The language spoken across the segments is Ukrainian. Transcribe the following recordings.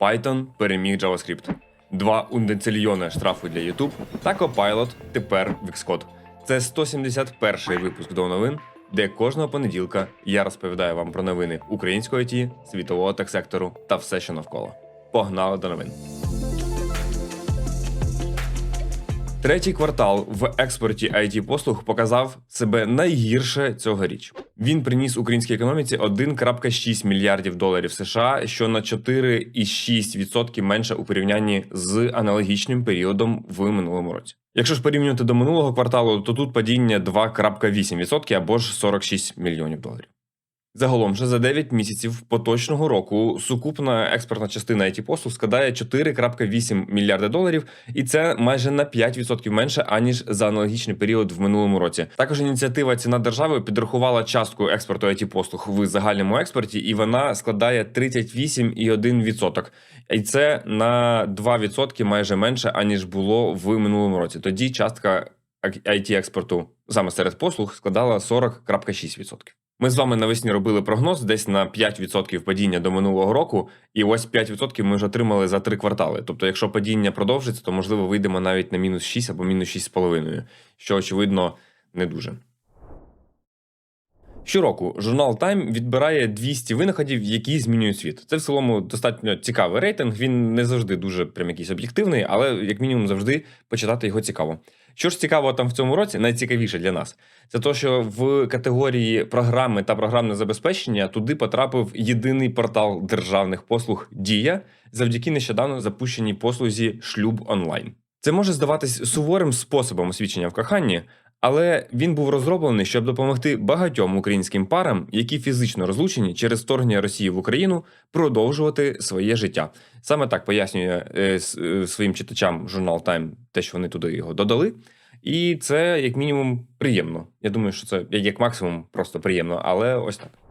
Python переміг JavaScript. Два ундецильйони штрафу для YouTube та Copilot тепер Xcode. Це 171 випуск до новин, де кожного понеділка я розповідаю вам про новини українського ІТ, світового техсектору та все, що навколо. Погнали до новин. Третій квартал в експорті it послуг показав себе найгірше цьогоріч. Він приніс українській економіці 1,6 мільярдів доларів США, що на 4,6% менше у порівнянні з аналогічним періодом в минулому році. Якщо ж порівнювати до минулого кварталу, то тут падіння 2,8% або ж 46 мільйонів доларів. Загалом же за 9 місяців поточного року сукупна експортна частина it послуг складає 4,8 мільярда доларів, і це майже на 5% менше аніж за аналогічний період в минулому році. Також ініціатива ціна держави підрахувала частку експорту it послуг в загальному експорті, і вона складає 38,1%. І це на 2% майже менше аніж було в минулому році. Тоді частка it експорту саме серед послуг складала 40,6%. Ми з вами навесні робили прогноз десь на 5% падіння до минулого року, і ось 5% ми вже отримали за три квартали. Тобто, якщо падіння продовжиться, то можливо вийдемо навіть на мінус 6 або мінус 6,5, що очевидно не дуже. Щороку журнал Time відбирає 200 винаходів, які змінюють світ. Це в цілому достатньо цікавий рейтинг. Він не завжди дуже прям якийсь об'єктивний, але як мінімум завжди почитати його цікаво. Що ж цікаво там в цьому році, найцікавіше для нас, це то, що в категорії програми та програмне забезпечення туди потрапив єдиний портал державних послуг Дія завдяки нещодавно запущеній послузі Шлюб онлайн. Це може здаватись суворим способом освідчення в коханні, але він був розроблений, щоб допомогти багатьом українським парам, які фізично розлучені через вторгнення Росії в Україну, продовжувати своє життя. Саме так пояснює е, е, своїм читачам журнал Time те, що вони туди його додали. І це як мінімум приємно. Я думаю, що це як максимум просто приємно, але ось так.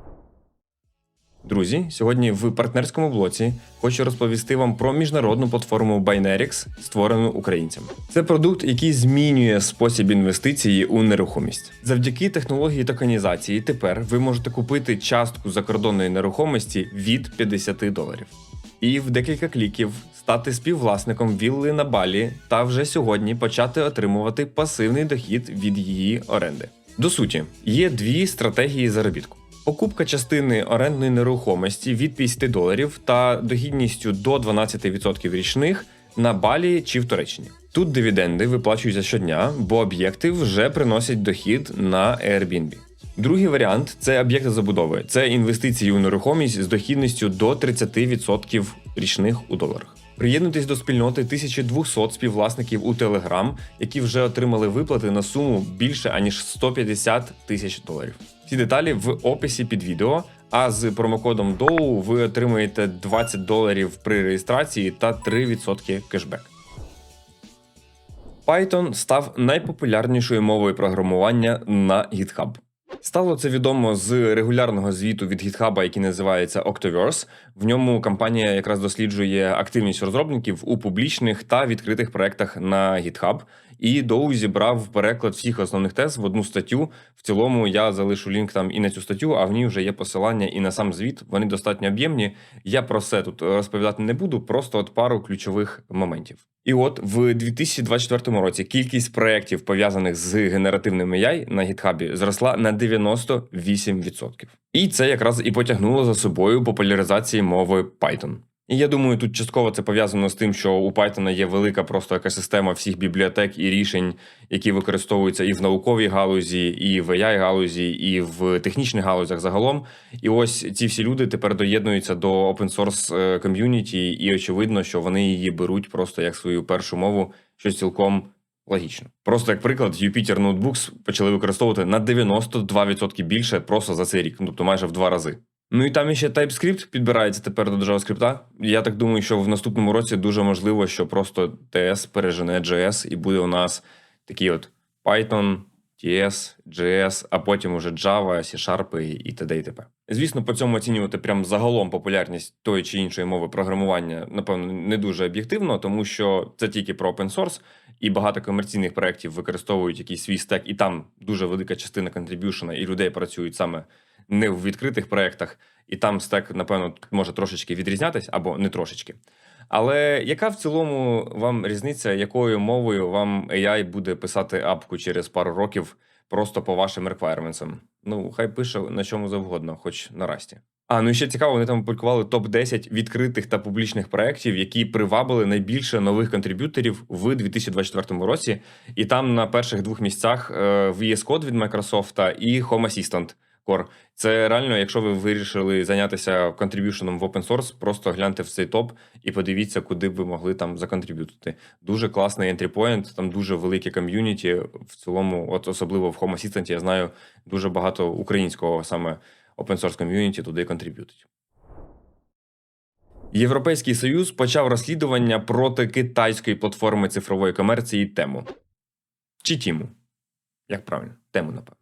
Друзі, сьогодні в партнерському блоці хочу розповісти вам про міжнародну платформу Binerix, створену українцями. Це продукт, який змінює спосіб інвестиції у нерухомість. Завдяки технології токенізації тепер ви можете купити частку закордонної нерухомості від 50 доларів. І в декілька кліків стати співвласником вілли на Балі та вже сьогодні почати отримувати пасивний дохід від її оренди. До суті, є дві стратегії заробітку. Покупка частини орендної нерухомості від 50 доларів та дохідністю до 12% річних на Балі чи в Туреччині. Тут дивіденди виплачуються щодня, бо об'єкти вже приносять дохід на Airbnb. Другий варіант це об'єкти забудови. Це інвестиції у нерухомість з дохідністю до 30% річних у доларах. Приєднуйтесь до спільноти 1200 співвласників у Telegram, які вже отримали виплати на суму більше аніж 150 тисяч доларів. Всі деталі в описі під відео. А з промокодом DOU ви отримаєте 20 доларів при реєстрації та 3% кешбек. Python став найпопулярнішою мовою програмування на GitHub. Стало це відомо з регулярного звіту від GitHub, який називається Octoverse. В ньому компанія якраз досліджує активність розробників у публічних та відкритих проектах на GitHub. І Доу зібрав переклад всіх основних тез в одну статтю. В цілому я залишу лінк там і на цю статтю, а в ній вже є посилання і на сам звіт. Вони достатньо об'ємні. Я про все тут розповідати не буду, просто от пару ключових моментів. І от в 2024 році кількість проєктів, пов'язаних з генеративним AI на GitHub, зросла на 98%. І це якраз і потягнуло за собою популяризації мови Python. І я думаю, тут частково це пов'язано з тим, що у Python є велика просто екосистема всіх бібліотек і рішень, які використовуються і в науковій галузі, і в ai галузі, і в технічних галузях загалом. І ось ці всі люди тепер доєднуються до open source е, ком'юніті, і очевидно, що вони її беруть просто як свою першу мову, що цілком логічно. Просто як приклад, Jupyter Notebooks почали використовувати на 92% більше просто за цей рік, ну, тобто майже в два рази. Ну і там ще TypeScript підбирається тепер до JavaScript. Я так думаю, що в наступному році дуже можливо, що просто TS пережене JS, і буде у нас такий от Python, TS, JS, а потім уже Java, C-Sharp і т.д. і т.п. Звісно, по цьому оцінювати прям загалом популярність тої чи іншої мови програмування, напевно, не дуже об'єктивно, тому що це тільки про open source, і багато комерційних проєктів використовують якийсь свій стек, і там дуже велика частина контриб'юшена, і людей працюють саме не в відкритих проєктах, і там стек, напевно, може трошечки відрізнятись або не трошечки. Але яка в цілому вам різниця, якою мовою вам AI буде писати апку через пару років просто по вашим requirements? Ну, хай пише на чому завгодно, хоч на расті. А ну і ще цікаво, вони там опублікували топ 10 відкритих та публічних проєктів, які привабили найбільше нових контриб'юторів в 2024 році. І там на перших двох місцях е, VS Code від Microsoft і Home Assistant Core. Це реально, якщо ви вирішили зайнятися контриб'юшеном в open source, просто гляньте в цей топ і подивіться, куди б ви могли там законтриб'ютити. Дуже класний point, там дуже велике ком'юніті. В цілому, от особливо в Home Assistant, я знаю дуже багато українського саме open source ком'юніті туди контриб'ютить. Європейський Союз почав розслідування проти китайської платформи цифрової комерції Тему. Чи Тіму? Як правильно? Тему, напевно.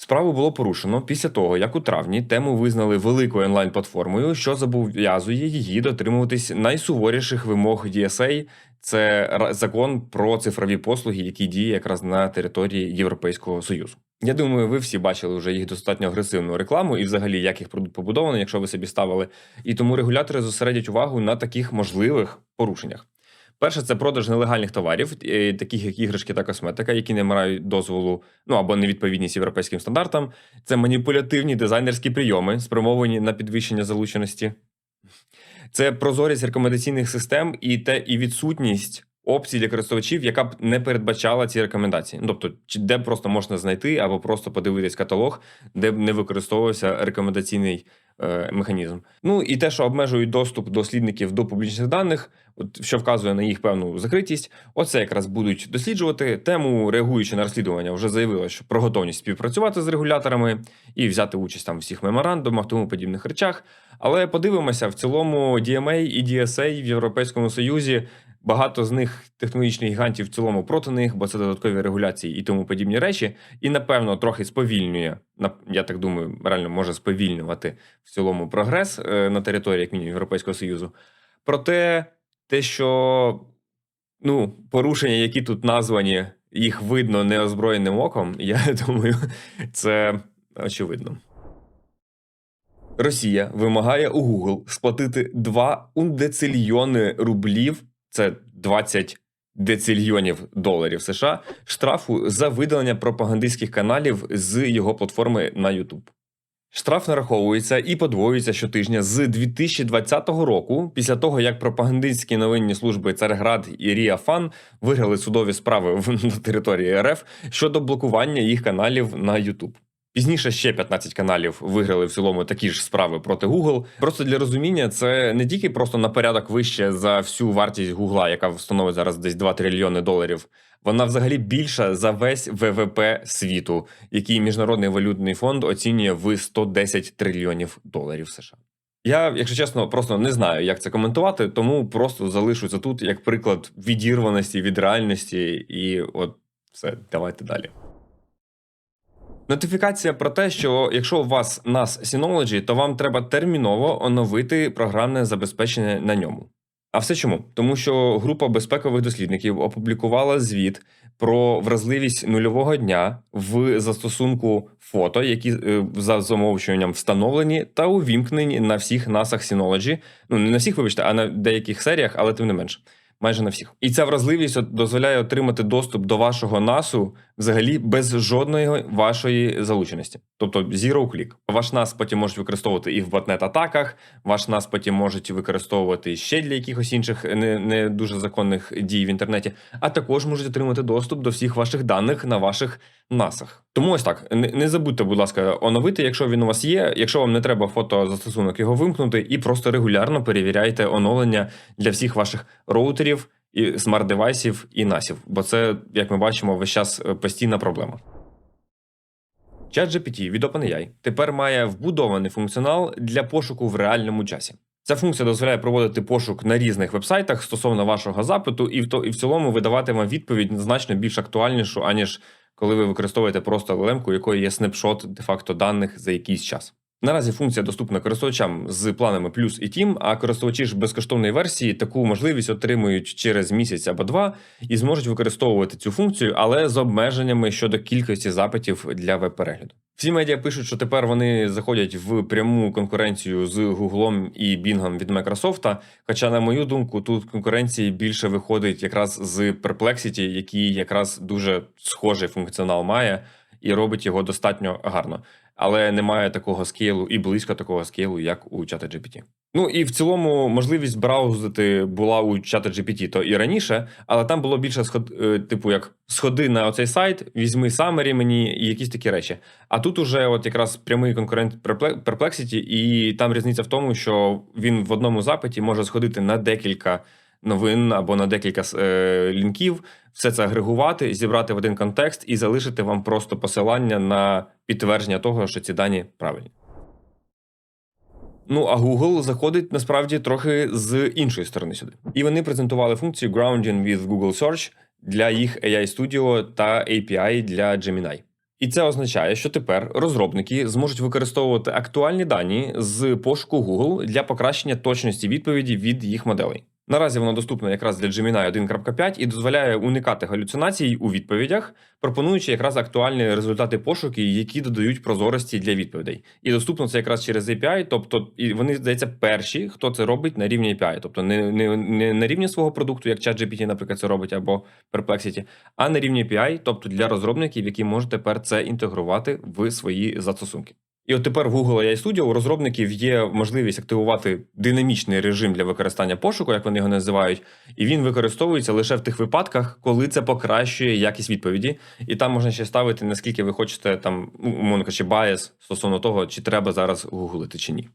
Справу було порушено після того, як у травні тему визнали великою онлайн-платформою, що зобов'язує її дотримуватись найсуворіших вимог DSA. Це закон про цифрові послуги, який діє якраз на території Європейського Союзу. Я думаю, ви всі бачили вже їх достатньо агресивну рекламу і взагалі як їх продукт побудований, якщо ви собі ставили. І тому регулятори зосередять увагу на таких можливих порушеннях. Перше, це продаж нелегальних товарів, таких як іграшки та косметика, які не мають дозволу, ну або невідповідність європейським стандартам. Це маніпулятивні дизайнерські прийоми, спрямовані на підвищення залученості. Це прозорість рекомендаційних систем і те і відсутність опцій для користувачів, яка б не передбачала ці рекомендації. Тобто, де просто можна знайти або просто подивитись каталог, де б не використовувався рекомендаційний е, механізм. Ну і те, що обмежують доступ дослідників до публічних даних, от що вказує на їх певну закритість. Оце якраз будуть досліджувати. Тему, реагуючи на розслідування, вже заявила, що про готовність співпрацювати з регуляторами і взяти участь там в всіх меморандумах, тому подібних речах. Але подивимося, в цілому DMA і DSA в Європейському Союзі. Багато з них технологічних гігантів в цілому проти них, бо це додаткові регуляції і тому подібні речі. І напевно трохи сповільнює. Я так думаю, реально може сповільнювати в цілому прогрес е, на території як мінімум Європейського Союзу. Проте те, що ну, порушення, які тут названі, їх видно неозброєним оком, я думаю, це очевидно. Росія вимагає у Google сплатити 2 ундецильйони рублів, це 20 децильйонів доларів США, штрафу за видалення пропагандистських каналів з його платформи на YouTube. Штраф нараховується і подвоюється щотижня з 2020 року, після того як пропагандистські новинні служби Царград і Рія Фан виграли судові справи на території РФ щодо блокування їх каналів на YouTube. Пізніше ще 15 каналів виграли в цілому такі ж справи проти Google. Просто для розуміння, це не тільки просто на порядок вище за всю вартість Google, яка становить зараз десь 2 трильйони доларів. Вона взагалі більша за весь ВВП світу, який міжнародний валютний фонд оцінює в 110 трильйонів доларів США. Я, якщо чесно, просто не знаю, як це коментувати, тому просто залишу це тут як приклад відірваності від реальності, і от все, давайте далі. Нотифікація про те, що якщо у вас NAS Synology, то вам треба терміново оновити програмне забезпечення на ньому. А все чому? Тому що група безпекових дослідників опублікувала звіт про вразливість нульового дня в застосунку фото, які е, за замовчуванням встановлені та увімкнені на всіх насах Synology. Ну не на всіх, вибачте, а на деяких серіях, але тим не менш. Майже на всіх, і ця вразливість дозволяє отримати доступ до вашого насу взагалі без жодної вашої залученості, тобто zero click. Ваш нас потім можуть використовувати і в ботнет атаках. Ваш нас потім можуть використовувати ще для якихось інших не, не дуже законних дій в інтернеті, а також можуть отримати доступ до всіх ваших даних на ваших насах. Тому ось так не, забудьте, будь ласка, оновити, якщо він у вас є. Якщо вам не треба фотозастосунок його вимкнути, і просто регулярно перевіряйте оновлення для всіх ваших роутерів і смарт-девайсів і насів, бо це, як ми бачимо, весь час е, постійна проблема. ChatGPT від OpenAI тепер має вбудований функціонал для пошуку в реальному часі. Ця функція дозволяє проводити пошук на різних вебсайтах стосовно вашого запиту, і в то і в цілому видавати вам відповідь значно більш актуальнішу, аніж коли ви використовуєте просто LLM, у якої є снапшот де-факто даних за якийсь час. Наразі функція доступна користувачам з планами Plus і Team, а користувачі ж безкоштовної версії таку можливість отримують через місяць або два і зможуть використовувати цю функцію, але з обмеженнями щодо кількості запитів для веб-перегляду. Всі медіа пишуть, що тепер вони заходять в пряму конкуренцію з Google і Bing від Microsoft, Хоча, на мою думку, тут конкуренції більше виходить якраз з Perplexity, який якраз дуже схожий функціонал має і робить його достатньо гарно але немає такого скейлу і близько такого скейлу, як у чата GPT. Ну і в цілому можливість браузити була у чата GPT то і раніше, але там було більше сход, е, типу, як сходи на оцей сайт, візьми самері мені і якісь такі речі. А тут уже от якраз прямий конкурент Perplexity, і там різниця в тому, що він в одному запиті може сходити на декілька новин або на декілька е, лінків, все це агрегувати, зібрати в один контекст і залишити вам просто посилання на підтвердження того, що ці дані правильні. Ну, а Google заходить насправді трохи з іншої сторони сюди. І вони презентували функцію Grounding with Google Search для їх AI Studio та API для Gemini. І це означає, що тепер розробники зможуть використовувати актуальні дані з пошуку Google для покращення точності відповіді від їх моделей. Наразі воно доступне якраз для Gemini 1.5 і дозволяє уникати галюцинацій у відповідях, пропонуючи якраз актуальні результати пошуки, які додають прозорості для відповідей. І доступно це якраз через API, тобто і вони здається перші, хто це робить на рівні API, тобто не не, не на рівні свого продукту, як ChatGPT, наприклад, це робить або Perplexity, а на рівні API, тобто для розробників, які можуть тепер це інтегрувати в свої застосунки. І от тепер в Google AI Studio у розробників є можливість активувати динамічний режим для використання пошуку, як вони його називають, і він використовується лише в тих випадках, коли це покращує якість відповіді. І там можна ще ставити, наскільки ви хочете там, ну, умовно кажучи, байс стосовно того, чи треба зараз гуглити чи ні.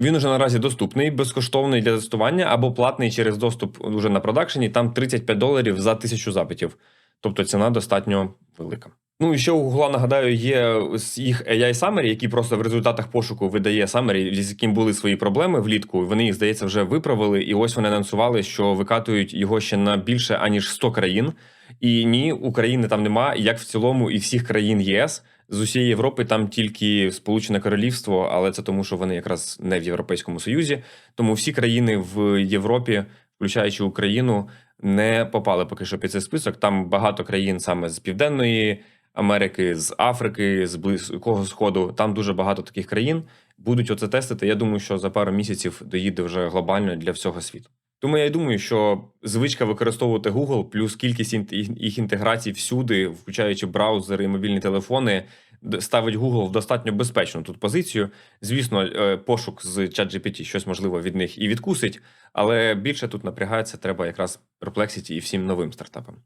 Він уже наразі доступний, безкоштовний для тестування або платний через доступ уже на продакшені. Там 35 доларів за тисячу запитів. Тобто ціна достатньо велика. Ну і ще у Google, нагадаю, є їх AI Summary, який просто в результатах пошуку видає Summary, з яким були свої проблеми влітку. Вони їх, здається, вже виправили. І ось вони анонсували, що викатують його ще на більше аніж 100 країн. І ні, України там нема, як в цілому, і всіх країн ЄС. З усієї Європи там тільки Сполучене Королівство, але це тому, що вони якраз не в Європейському Союзі. Тому всі країни в Європі, включаючи Україну, не попали поки що під цей список. Там багато країн саме з південної. Америки, з Африки, з Близького Сходу. Там дуже багато таких країн будуть оце тестити. Я думаю, що за пару місяців доїде вже глобально для всього світу. Тому я й думаю, що звичка використовувати Google плюс кількість їх інтеграцій всюди, включаючи браузери і мобільні телефони, ставить Google в достатньо безпечну тут позицію. Звісно, е, пошук з ChatGPT щось можливо від них і відкусить, але більше тут напрягається треба якраз Perplexity і всім новим стартапам.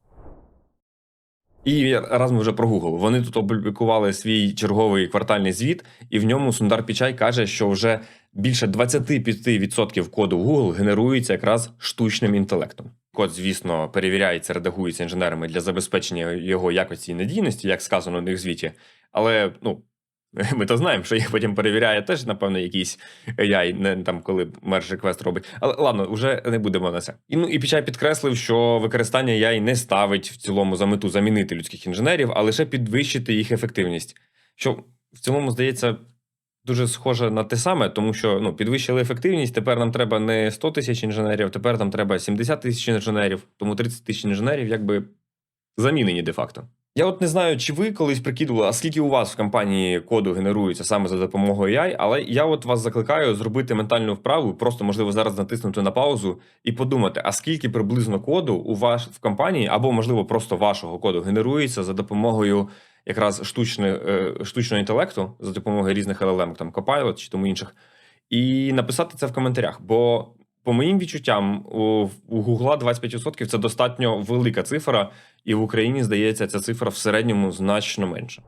І раз ми вже про Google. Вони тут опублікували свій черговий квартальний звіт, і в ньому Сундар Пічай каже, що вже більше 25% коду в Google генерується якраз штучним інтелектом. Код, звісно, перевіряється, редагується інженерами для забезпечення його якості і надійності, як сказано в них звіті. Але ну Ми то знаємо, що їх потім перевіряє теж, напевно, якийсь AI, не там, коли мерж реквест робить. Але ладно, вже не будемо на це. І ну і Пічай підкреслив, що використання AI не ставить в цілому за мету замінити людських інженерів, а лише підвищити їх ефективність. Що в цілому здається дуже схоже на те саме, тому що ну, підвищили ефективність. Тепер нам треба не 100 тисяч інженерів, тепер нам треба 70 тисяч інженерів, тому 30 тисяч інженерів якби замінені де-факто. Я от не знаю, чи ви колись прикидували, а скільки у вас в компанії коду генерується саме за допомогою AI, але я от вас закликаю зробити ментальну вправу, просто можливо зараз натиснути на паузу і подумати, а скільки приблизно коду у вас в компанії, або можливо просто вашого коду генерується за допомогою якраз штучної, е, штучного інтелекту, за допомогою різних LLM, там Copilot чи тому інших, і написати це в коментарях. Бо по моїм відчуттям, у Гугла 25% це достатньо велика цифра, і в Україні, здається, ця цифра в середньому значно менша.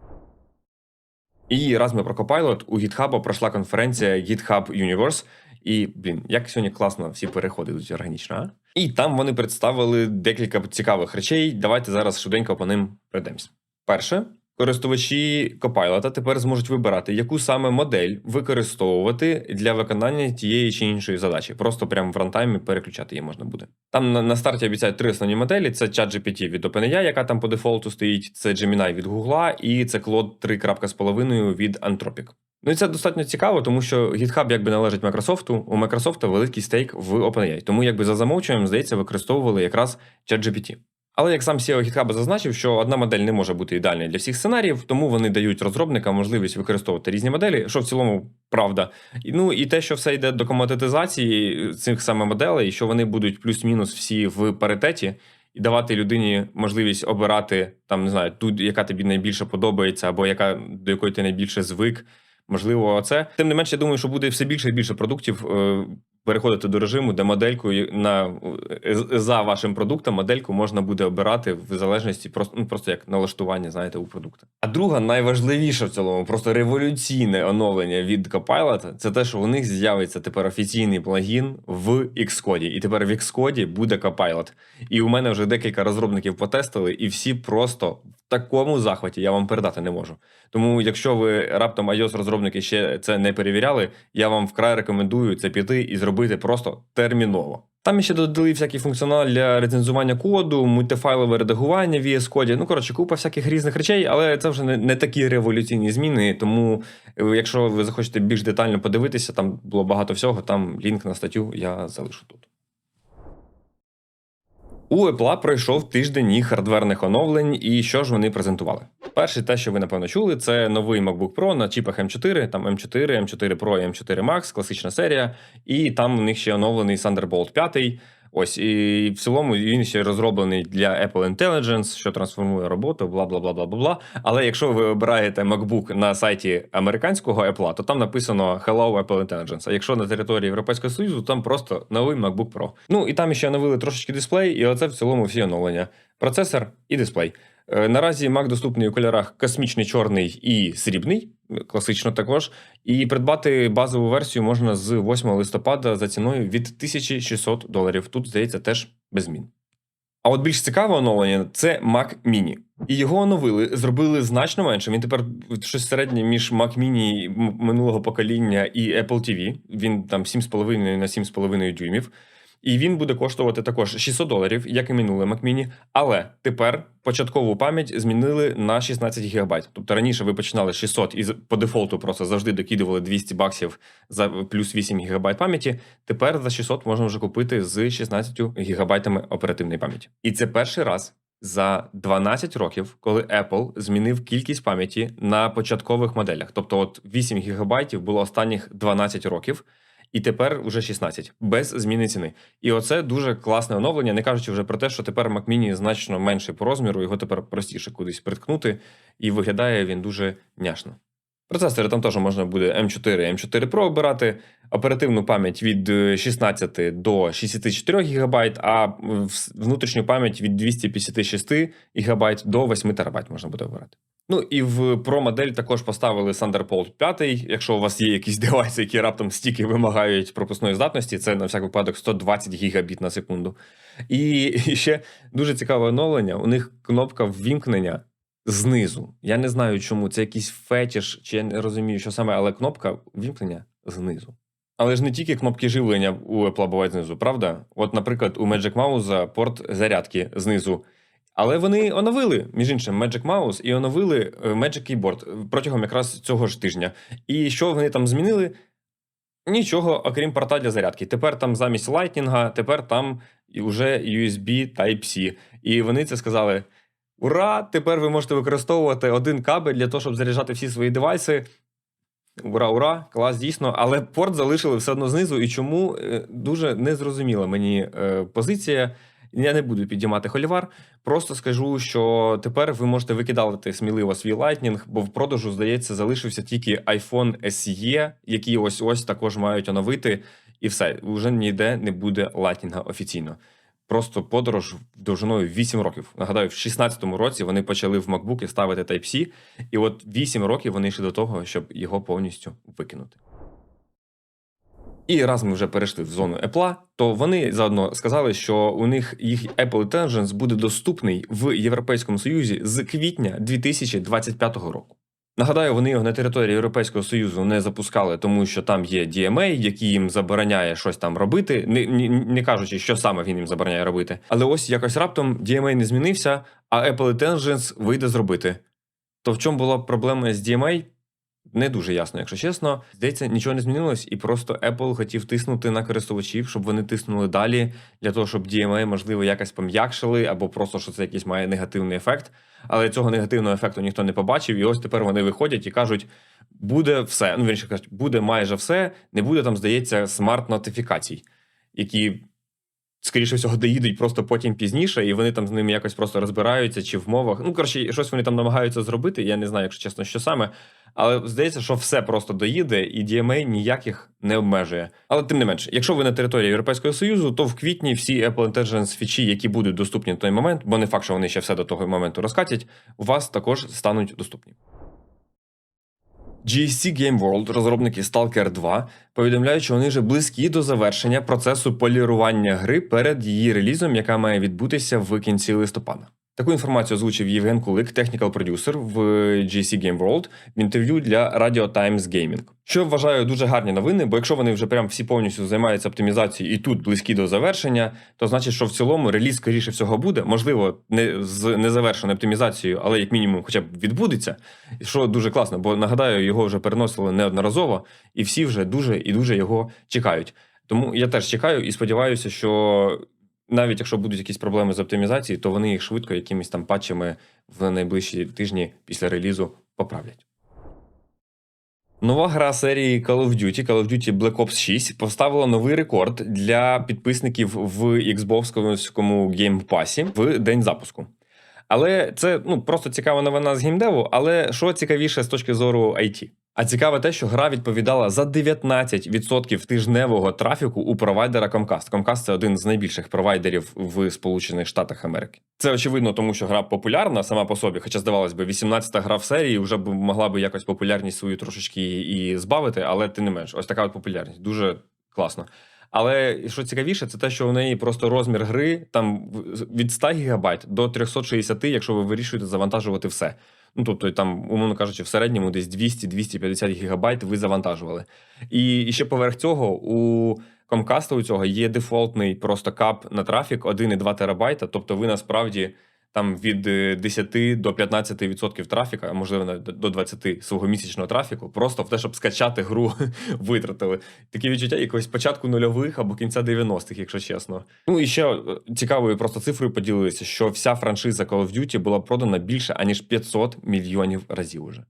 І раз ми про Copilot, у GitHub пройшла конференція GitHub Universe. І, блін, як сьогодні класно всі переходи йдуть органічно, а? І там вони представили декілька цікавих речей. Давайте зараз швиденько по ним пройдемось. Перше, Користувачі Copilot тепер зможуть вибирати, яку саме модель використовувати для виконання тієї чи іншої задачі. Просто прямо в рантаймі переключати її можна буде. Там на, старті обіцяють три основні моделі: це ChatGPT від OpenAI, яка там по дефолту стоїть, це Gemini від Google, і це Claude 3.5 від Anthropic. Ну і це достатньо цікаво, тому що GitHub якби належить Microsoft, у Microsoft великий стейк в OpenAI. Тому якби за замовчуванням, здається, використовували якраз ChatGPT. Але як сам CEO GitHub зазначив, що одна модель не може бути ідеальною для всіх сценаріїв, тому вони дають розробникам можливість використовувати різні моделі, що в цілому правда. І, Ну і те, що все йде до комодитизації цих саме моделей, що вони будуть плюс-мінус всі в паритеті, і давати людині можливість обирати там, не знаю, ту, яка тобі найбільше подобається, або яка до якої ти найбільше звик. Можливо, це тим не менше, я думаю, що буде все більше і більше продуктів е, переходити до режиму, де модельку на е, за вашим продуктом модельку можна буде обирати в залежності просто ну, просто як налаштування, знаєте, у продукта. А друга найважливіша в цілому, просто революційне оновлення від Copilot, це те, що у них з'явиться тепер офіційний плагін в Xcode. І тепер в Xcode буде Copilot. І у мене вже декілька розробників потестили, і всі просто такому захваті я вам передати не можу. Тому, якщо ви раптом ios розробники ще це не перевіряли, я вам вкрай рекомендую це піти і зробити просто терміново. Там ще додали всякий функціонал для рецензування коду, мультифайлове редагування в VS Code. Ну, коротше, купа всяких різних речей, але це вже не, не такі революційні зміни. Тому, е, якщо ви захочете більш детально подивитися, там було багато всього. Там лінк на статтю я залишу тут. У Apple пройшов тиждень їх хардверних оновлень, і що ж вони презентували? Перше, те, що ви напевно чули, це новий MacBook Pro на чіпах M4, там M4, M4 Pro і M4 Max, класична серія, і там у них ще оновлений Thunderbolt 5. Ось і в цілому він ще розроблений для Apple Intelligence, що трансформує роботу, бла бла бла бла бла бла. Але якщо ви обираєте MacBook на сайті американського Apple, то там написано Hello Apple Intelligence. А якщо на території Європейського Союзу, там просто новий MacBook Pro. Ну і там ще оновили трошечки дисплей, і оце в цілому всі оновлення. Процесор і дисплей. Е, наразі Mac доступний у кольорах космічний чорний і срібний, класично також. І придбати базову версію можна з 8 листопада за ціною від 1600 доларів. Тут, здається, теж без змін. А от більш цікаве оновлення це Mac Mini. І його оновили, зробили значно менше. Він тепер щось середнє між Mac Mini минулого покоління і Apple TV. Він там 7,5 на 7,5 дюймів. І він буде коштувати також 600 доларів, як і минуле Mac Mini. Але тепер початкову пам'ять змінили на 16 ГБ. Тобто раніше ви починали 600 і по дефолту просто завжди докидували 200 баксів за плюс 8 ГБ пам'яті. Тепер за 600 можна вже купити з 16 ГБ оперативної пам'яті. І це перший раз. За 12 років, коли Apple змінив кількість пам'яті на початкових моделях, тобто, от 8 ГБ було останніх 12 років, і тепер вже 16, без зміни ціни. І оце дуже класне оновлення, не кажучи вже про те, що тепер Mac Mini значно менший по розміру, його тепер простіше кудись приткнути, і виглядає він дуже няшно. Процесори там теж можна буде M4 M4 Pro обирати, оперативну пам'ять від 16 до 64 ГБ, а внутрішню пам'ять від 256 ГБ до 8 ТБ можна буде обирати. Ну і в Pro модель також поставили Thunderbolt 5. Якщо у вас є якісь девайси, які раптом стільки вимагають пропускної здатності, це на всяк випадок 120 гігабіт на секунду. І ще дуже цікаве оновлення. У них кнопка ввімкнення знизу. Я не знаю, чому це якийсь фетіш, чи я не розумію, що саме, але кнопка ввімкнення знизу. Але ж не тільки кнопки живлення у Apple бувають знизу, правда? От, наприклад, у Magic Mouse порт зарядки знизу. Але вони оновили, між іншим, Magic Mouse і оновили е, Magic Keyboard протягом якраз цього ж тижня. І що вони там змінили? Нічого, окрім порта для зарядки. Тепер там замість Lightning, тепер там вже USB Type-C. І вони це сказали: Ура! Тепер ви можете використовувати один кабель для того, щоб заряджати всі свої девайси. Ура, ура! Клас, дійсно. Але порт залишили все одно знизу. І чому е, дуже незрозуміла мені е, позиція. Я не буду підіймати холівар. Просто скажу, що тепер ви можете викидати сміливо свій Lightning, бо в продажу, здається, залишився тільки iPhone SE, які ось ось також мають оновити, і все вже ніде не буде Lightning офіційно. Просто подорож довжиною 8 років. Нагадаю, в 16-му році вони почали в MacBook ставити Type-C, і от 8 років вони йшли до того, щоб його повністю викинути. І раз ми вже перейшли в зону Apple, то вони заодно сказали, що у них їх Apple Intelligence буде доступний в Європейському Союзі з квітня 2025 року. Нагадаю, вони його на території Європейського Союзу не запускали, тому що там є DMA, який їм забороняє щось там робити, не, не, не кажучи, що саме він їм забороняє робити. Але ось якось раптом DMA не змінився, а Apple Intelligence вийде зробити. То в чому була проблема з DMA? Не дуже ясно, якщо чесно. Здається, нічого не змінилось, і просто Apple хотів тиснути на користувачів, щоб вони тиснули далі, для того, щоб DMA, можливо, якось пом'якшили, або просто що це якийсь має негативний ефект. Але цього негативного ефекту ніхто не побачив, і ось тепер вони виходять і кажуть: буде все. Ну, вірніше кажуть, буде майже все, не буде там, здається, смарт-нотифікацій, які. Скоріше всього, доїдуть просто потім пізніше, і вони там з ними якось просто розбираються чи в мовах. Ну, коротше, щось вони там намагаються зробити. Я не знаю, якщо чесно, що саме. Але здається, що все просто доїде, і DMA ніяких не обмежує. Але тим не менш, якщо ви на території Європейського Союзу, то в квітні всі Apple Intelligence фічі, які будуть доступні на той момент, бо не факт, що вони ще все до того моменту розкатять, у вас також стануть доступні. GSC Game World, розробники Stalker 2, повідомляють, що вони вже близькі до завершення процесу полірування гри перед її релізом, яка має відбутися в кінці листопада. Таку інформацію озвучив Євген Кулик, технікал продюсер в GSC Game World в інтерв'ю для Radio Times Gaming. Що вважаю дуже гарні новини, бо якщо вони вже прям всі повністю займаються оптимізацією і тут близькі до завершення, то значить, що в цілому реліз скоріше всього буде. Можливо, не з незавершеною оптимізацією, але як мінімум, хоча б відбудеться. Що дуже класно, бо нагадаю, його вже переносили неодноразово, і всі вже дуже і дуже його чекають. Тому я теж чекаю і сподіваюся, що навіть якщо будуть якісь проблеми з оптимізацією, то вони їх швидко якимись там патчами в найближчі тижні після релізу поправлять. Нова гра серії Call of Duty Call of Duty Black Ops 6 поставила новий рекорд для підписників в Xbox Game Pass в день запуску. Але це ну просто цікава новина з геймдеву, але що цікавіше з точки зору IT? А цікаве те, що гра відповідала за 19% тижневого трафіку у провайдера Comcast. Comcast – це один з найбільших провайдерів в Сполучених Штатах Америки. Це очевидно, тому що гра популярна сама по собі, хоча здавалось би, 18-та гра в серії вже б могла би якось популярність свою трошечки і збавити, але ти не менш. Ось така от популярність. Дуже класно. Але що цікавіше, це те, що у неї просто розмір гри там від 100 ГБ до 360, якщо ви вирішуєте завантажувати все. Ну, тобто, там, умовно кажучи, в середньому десь 200-250 гігабайт ви завантажували. І, ще поверх цього у Comcast у цього є дефолтний просто кап на трафік 1,2 терабайта. Тобто, ви насправді там від 10 е, до 15% трафіка, а можливо до 20 свого місячного трафіку, просто в те, щоб скачати гру, витратили. Такі відчуття якогось початку нульових або кінця 90-х, якщо чесно. Ну і ще е, цікавою просто цифрою поділилися, що вся франшиза Call of Duty була продана більше аніж 500 мільйонів разів уже.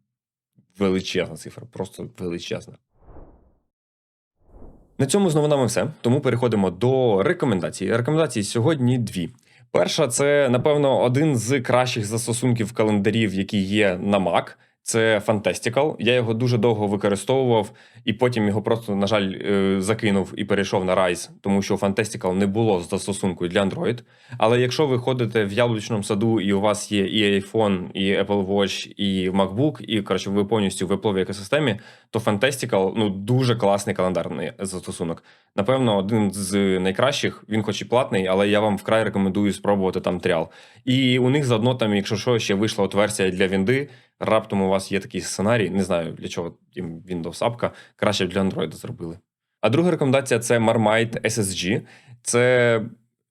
Величезна цифра, просто величезна. На цьому з новинами все. Тому переходимо до рекомендацій. Рекомендації сьогодні дві. Перша це, напевно, один з кращих застосунків календарів, які є на Mac. Це Fantastical. Я його дуже довго використовував, і потім його просто, на жаль, е, закинув і перейшов на Rise, тому що Fantastical не було з застосункою для Android. Але якщо ви ходите в яблучному саду, і у вас є і iPhone, і Apple Watch, і MacBook, і коротше, ви повністю в Apple екосистемі, то Fantastical ну дуже класний календарний застосунок. Напевно, один з найкращих. Він, хоч і платний, але я вам вкрай рекомендую спробувати там тріал. І у них заодно там, якщо що, ще вийшла от версія для Вінди раптом у вас є такий сценарій, не знаю для чого їм Windows апка, краще для Android зробили. А друга рекомендація це Marmite SSG. Це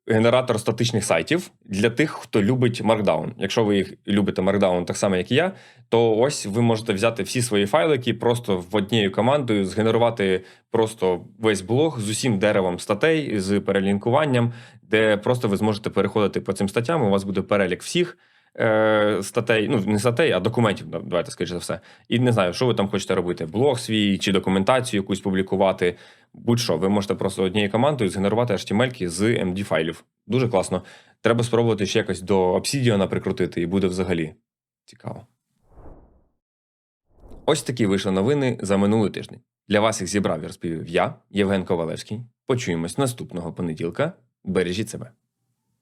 генератор статичних сайтів для тих, хто любить Markdown. Якщо ви їх любите Markdown так само, як і я, то ось ви можете взяти всі свої файлики просто в однією командою, згенерувати просто весь блог з усім деревом статей, з перелінкуванням, де просто ви зможете переходити по цим статтям. У вас буде перелік всіх е, статей, ну не статей, а документів. Давайте скоріше за все. І не знаю, що ви там хочете робити: блог свій чи документацію якусь публікувати. Будь-що, ви можете просто однією командою згенерувати HTML з MD файлів. Дуже класно. Треба спробувати ще якось до Obsidian прикрутити, і буде взагалі цікаво. Ось такі вийшли новини за минулий тиждень. Для вас їх зібрав і розповів я, Євген Ковалевський. Почуємось наступного понеділка. Бережіть себе.